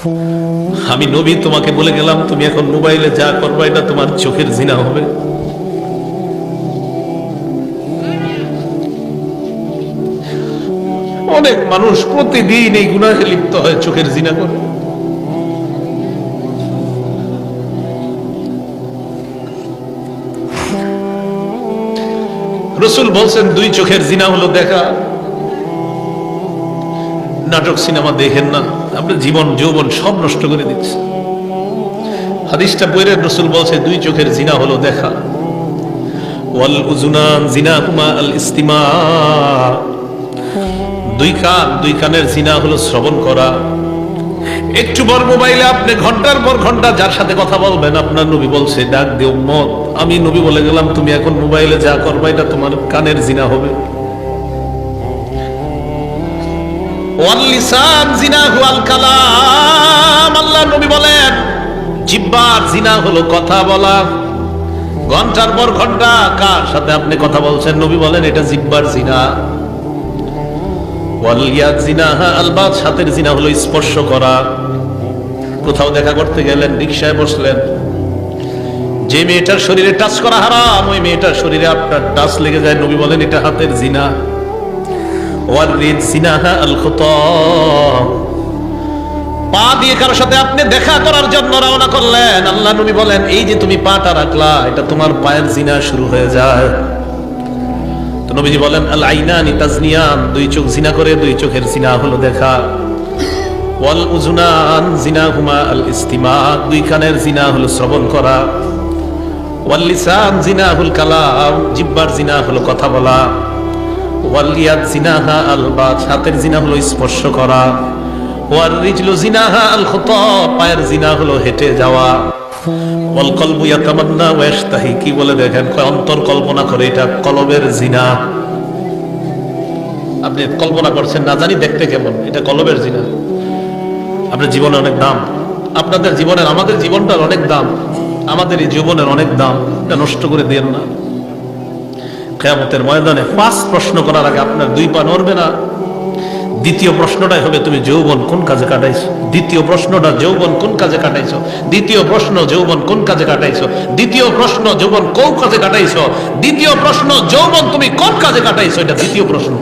আমি নবী, তোমাকে বলে গেলাম, তুমি এখন মোবাইলে যা করবা এটা তোমার চোখের জিনা হবে। অনেক মানুষ প্রতিদিন এই গুনাহে লিপ্ত হয়, চোখের জিনা করে। রসুল বলছেন, দুই চোখের জিনা হলো দেখা। নাটক, সিনেমা দেখেন না। আপনার জীবন, যৌবন সব নষ্ট করে দিচ্ছে। হাদিসটা বইরে রসুল বলছে, দুই চোখের জিনা হলো দেখা। ওয়াল উজুনান জিনা হুমা আল ইস্তিমা। দুই কান, দুই কানের জিনা হলো শ্রবণ করা। একটু বড় মোবাইলে আপনি ঘণ্টার পর ঘণ্টা যার সাথে কথা বলবেন, আপনার নবী বলছে, ডাক দেও মত আমি নবী বলে গেলাম, তুমি এখন মোবাইলে যা করবা, এটা তোমার কানের জিনা হবে। কালাম। আল্লাহ নবী বলেন জিহ্বার জিনা হলো কথা বলা। পর কার সাথে আপনি কথা বলছেন? নবী বলেন, এটা জিহ্বার জিনা। হাতের জিনা হলো স্পর্শ করা। কোথাও দেখা করতে গেলেন, রিকশায় বসলেন। যে মেয়েটার শরীরে টাচ করা হারাম, ওই মেয়েটার শরীরে আপনার টাচ লেগে যায়। নবী বলেন, এটা হাতের জিনা। ওয়ারিদ সিনাহা আল খুতাম পা দিয়ে কারোর সাথে আপনি দেখা করার জন্য রওনা করলেন, আল্লাহ নবী বলেন, এই যে তুমি পাটা রাখলা, এটা তোমার পায়ের জিনা শুরু হয়ে যায়। তো নবীজি বলেন আল আইনানি তাজনিয়ান, দুই চোখ জিনা করে, দুই চোখের জিনা হলো দেখা। ওয়াল উজুনান জিনা হুমা আল ইস্তিমা দুই কানের জিনা হলো শ্রবণ করা। ওয়াল লিসান জিনা হুল কালাম জিব্বার জিনা হলো কথা বলা। ওয়ালিয়াত জিনাহা আল হাতের জিনা হলো স্পর্শ করা। ওয়ার রিজলু জিনাহা আল পায়ের জিনা হলো হেঁটে যাওয়া। ওয়াল কলবু ইয়াতামান্না কি বলে দেখেন? অন্তর কল্পনা করে, এটা কলবের জিনা। আপনি কল্পনা করছেন, না জানি দেখতে কেমন, এটা কলবের জিনা। আপনার জীবনে অনেক দাম। আপনাদের জীবনের, আমাদের জীবনটার অনেক দাম। আমাদের এই জীবনের অনেক দাম। এটা নষ্ট করে দিয়েন না। কেয়ামতের ময়দানে পাঁচ প্রশ্ন করার আগে আপনার দুই পা নড়বে না। দ্বিতীয় প্রশ্নটাই হবে, তুমি যৌবন কোন কাজে কাটাইছো? দ্বিতীয় প্রশ্নটা, যৌবন কোন কাজে কাটাইছো? দ্বিতীয় প্রশ্ন, যৌবন কোন কাজে কাটাইছো? দ্বিতীয় প্রশ্ন, যৌবন কোন কাজে কাটাইছো? দ্বিতীয় প্রশ্ন, যৌবন তুমি কোন কাজে কাটাইছো? এটা দ্বিতীয় প্রশ্ন।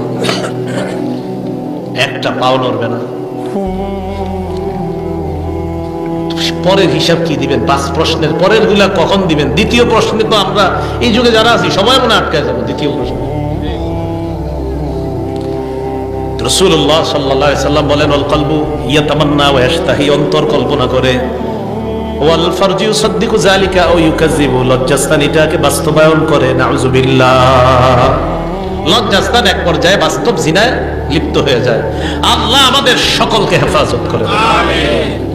একটা পাও নড়বে না। পরের হিসাব কি দিবেন? পাঁচ প্রশ্নের পরেরগুলা কখন দিবেন? দ্বিতীয় প্রশ্নে তো আমরা এই যুগে যারা আছি, সবাই মনে আটকে যাব। দ্বিতীয় প্রশ্ন। রসুল্লাহ সাল্লাহ সাল্লাম বলেন অল কলবু ইয়া তামান্না অন্তর কল্পনা করে। ওয়াল জালিকা ও এটাকে বাস্তবায়ন করে। নাউজুবিল্লাহ এক পর্যায়ে বাস্তব জিনায় লিপ্ত হয়ে যায়। আল্লাহ আমাদের সকলকে হেফাজত করে আমিন।